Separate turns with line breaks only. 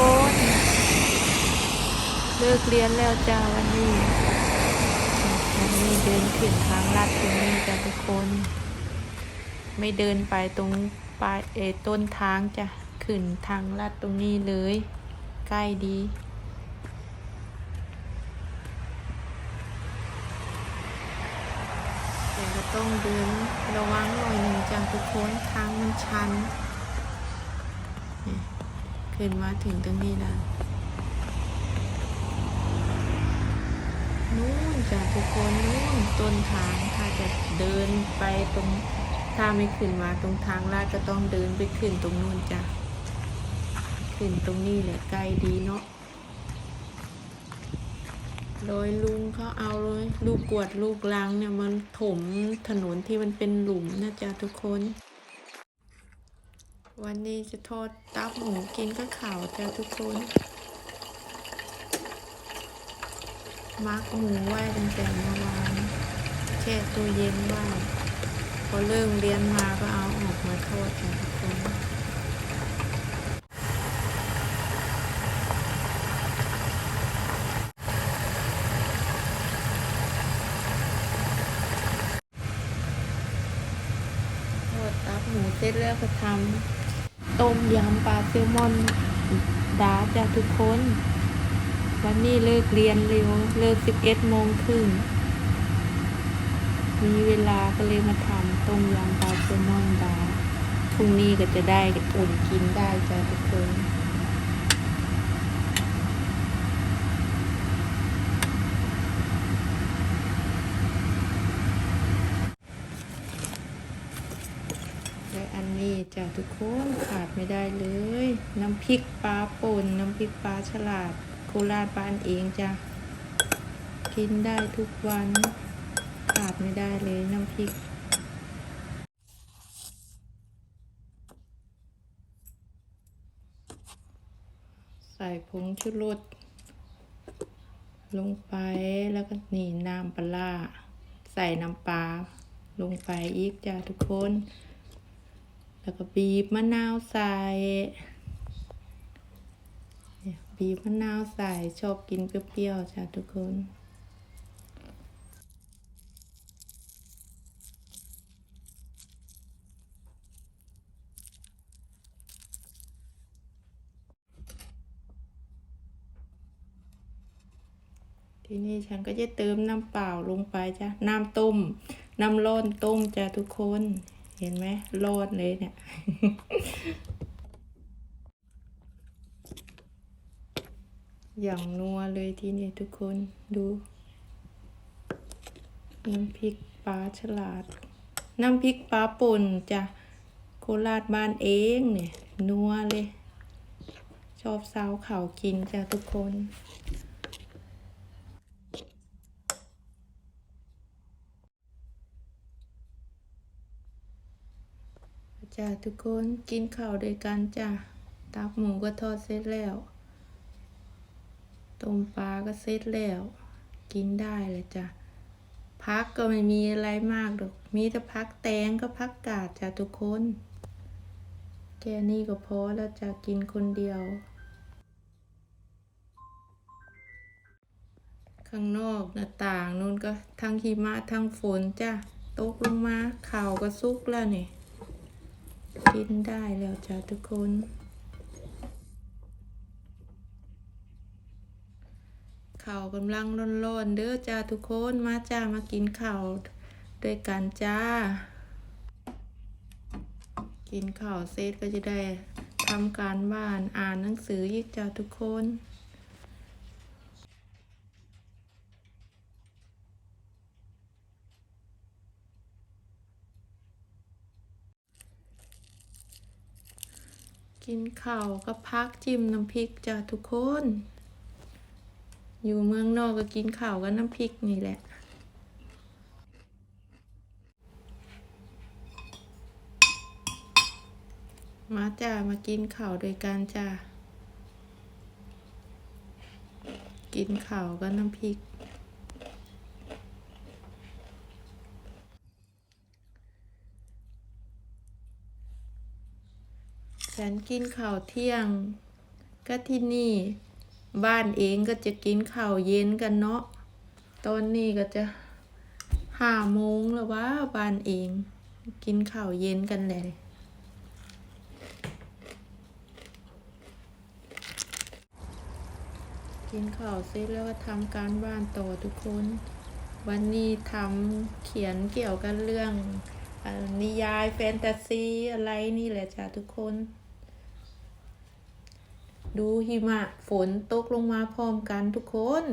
คนเลิกเรียนแล้วจ้าวันนี้วันนี้เดินขึ้นทางลาดตรงนี้จ้าทุกคน ไม่เดินไปตรงปลายเออต้นทางจ้ะขึ้นทางลาดตรงนี้เลย ใกล้ดีแต่ก็ต้องเดินระวังหน่อยหนึ่งจ้าทุกคนทางมันชัน ขึ้นมาถึงตรงนี้แล้วนู่นจ้ะทุกคนนู่นต้นทางถ้าจะเดินไปตรงถ้าไม่ขึ้นมาตรงทางลาดก็ต้องเดินไปขึ้นตรงนู่นจ้ะขึ้นตรงนี้แหละใกล้ดีเนาะโดยลุงเขาเอาเลยลูกกวดลูกลังเนี่ยมันถมถนนที่มันเป็นหลุมนะจ๊ะทุกคน วันนี้จะทอดตับหมูกินก็ข่าวจ้าทุกคนมักหมูไว้ตั้งแต่เมื่อวานแช่ตู้เย็นไว้พอเริ่มเรียนมาก็เอาออกมาทอดทุกคนทอดตับหมูเสร็จแล้วก็ทำ ต้มยำปลาแซลมอนดาจ้ะทุกคน วันนี้เลิกเรียนเร็ว เลิกสิบเอ็ดโมงครึ่ง มีเวลาก็เลยมาทำต้มยำปลาแซลมอนดาพรุ่งนี้ก็จะได้อุ่นกินได้จ้ะทุกคน และอั นนี้จ้ะทุกคนขาดไม่ได้เลย น้ำพริกปลาป่น น้ำพริกปลาฉลาด โคราชบ้านเองจ้ะกินได้ทุกวัน ขาดไม่ได้เลยน้ำพริกใส่ผงชูรสลงไปแล้วก็นี่น้ำปลาร้าใส่น้ำปลาลงไปอีกจ้ะทุกคน แล้วก็บีบมะนาวใส่เนี่ยบีบมะนาวใส่ชอบกินเปรี้ยวๆจ้ะทุกคนทีนี้ฉันก็จะเติมน้ำเปล่าลงไปจ้ะ น้ำต้ม น้ำร้อนต้มจ้ะทุกคน เห็นไหมร้อนเลยเนี่ยอย่างนัวเลยทีนี้ทุกคนดูน้ำพริกปลาฉลาด น้ำพริกปลาป่นจ้ะโคราชบ้านเองเนี่ยนัวเลย ชอบสาวเขากินจ้ะทุกคน จ้าทุกคนกินข้าวด้วยกันจ้าตับหมูก็ทอดเสร็จแล้วต้มปลาก็เสร็จแล้ว กินได้เลยจ้ะพักก็ไม่มีอะไรมากหรอกมีแต่พักแตงก็พักกาดจ้าทุกคน แค่นี้ก็พอแล้วจะกินคนเดียว ข้างนอกหน้าต่างนู่นก็ทั้งหิมะทั้งฝนจ้ะตกลงมาข่าวก็สุกแล้วนี่ กินได้แล้วจ้ะทุกคน ข่าวกำลังร้อนๆเด้อจ้าทุกคนมาจ้ามากินข่าวด้วยกันจ้า กินข่าวเสร็จก็จะได้ทำการบ้านอ่านหนังสืออีกจ้าทุกคน กินข้าวก็พักจิ้มน้ำพริกจ้ะทุกคน อยู่เมืองนอกก็กินข้าวกับน้ำพริกนี่แหละมาจ้ามากินข้าวด้วยกันจ้ากินข้าวกับน้ำพริก ฉันกินข้าวเที่ยง ก็ที่นี่ บ้านเองก็จะกินข้าวเย็นกันเนาะตอนนี้ก็จะห้าโมงแล้วว่าบ้านเอง กินข้าวเย็นกันเลยกินข้าวเสร็จแล้วก็ทำการบ้านต่อทุกคน วันนี้ทำเขียนเกี่ยวกับเรื่องนิยายแฟนตาซีอะไรนี่แหละจ้ะทุกคน ดูหิมะฝนตกลงมาพร้อมกันทุกคน